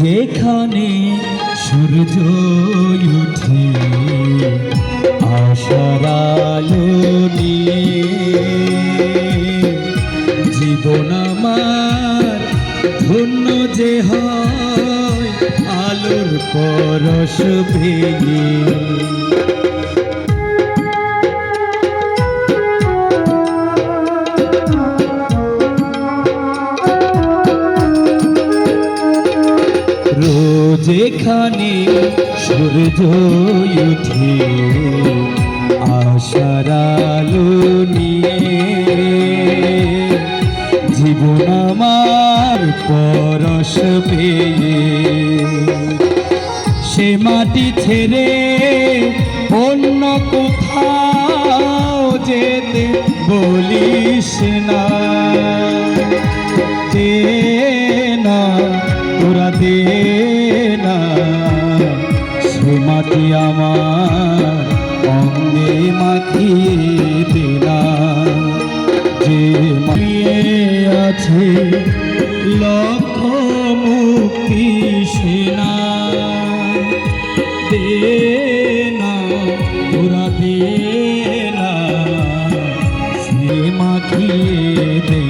যেখানে সূর্য উঠে আশারালো জীবন আমার ধন্য যে হয় আলোর পরশ ভেঙে। এখানে সূর্য উঠে আশার আলো নিয়ে। জীবন আমার পরশ পেয়ে সে মাটি ছেড়ে অন্য কোথাও যেতে বলিস না। তোরা দে না। সে আমার অঙ্গে মাখিয়ে দে না। যে মাটিয়ে আছে লক্ষ মুক্তি সেনা দে না তোরা দে না। সে মাখিয়ে দে